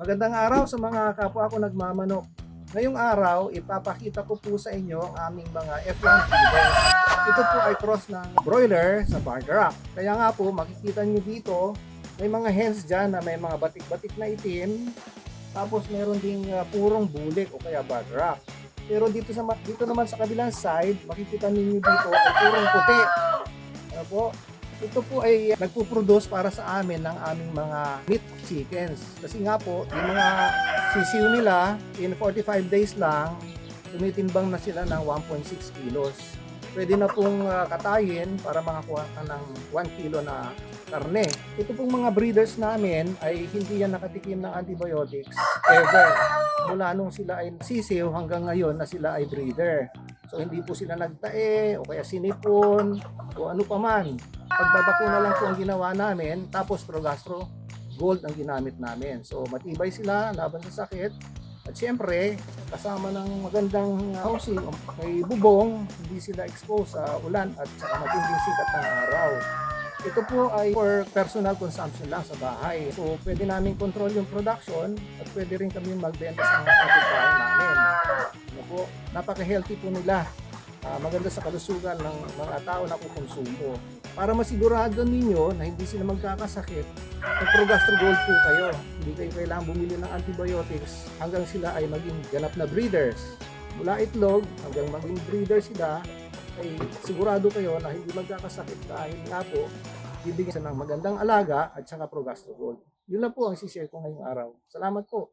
Magandang araw sa mga kapwa ko nagmamanok. Ngayong araw, ipapakita ko po sa inyo ang aming mga F1 feeders. Ito po ay cross ng broiler sa Bargarak. Kaya nga po, makikita nyo dito, may mga hens dyan na may mga batik-batik na itim. Tapos meron ding uh, purong bulik o kaya Bargarak. Pero dito sa dito naman sa kabilang side, makikita ninyo dito ay purong puti. Ano po? Ito po ay nagpo-produce para sa amin ng aming mga meat chickens. Kasi nga po, yung mga sisiw nila, in 45 days lang, tumitimbang na sila ng 1.6 kilos. Pwede na pong uh, katayin para makakuha ka ng 1 kilo na karne. Ito pong mga breeders namin ay hindi yan nakatikim ng antibiotics ever. Mula nung sila ay sisiw hanggang ngayon na sila ay breeder. So hindi po sila nagtae o kaya sinipon o ano pa man. Pagbabakuna lang po ang ginawa namin tapos Progastro Gold ang ginamit namin. So matibay sila laban sa sakit. At siyempre, kasama ng magandang housing may bubong, hindi sila exposed sa ulan at sa matinding sikat ng araw. Ito po ay for personal consumption lang sa bahay. So, pwede namin control yung production at pwede rin kami magbenta sa mga kapitbahay namin. Po, napaka-healthy po nila. Ah, maganda sa kalusugan ng mga tao na kukonsumo. Para masigurado ninyo na hindi sila magkakasakit, mag-Progastro Gold po kayo. Hindi kayo kailangan bumili ng antibiotics hanggang sila ay maging ganap na breeders. Mula itlog hanggang maging breeder sila, ay sigurado kayo na hindi magkakasakit dahil nga po, bibigyan ng magandang alaga at saka Progastro Gold. Yun lang po ang sishare ko ngayong araw. Salamat po.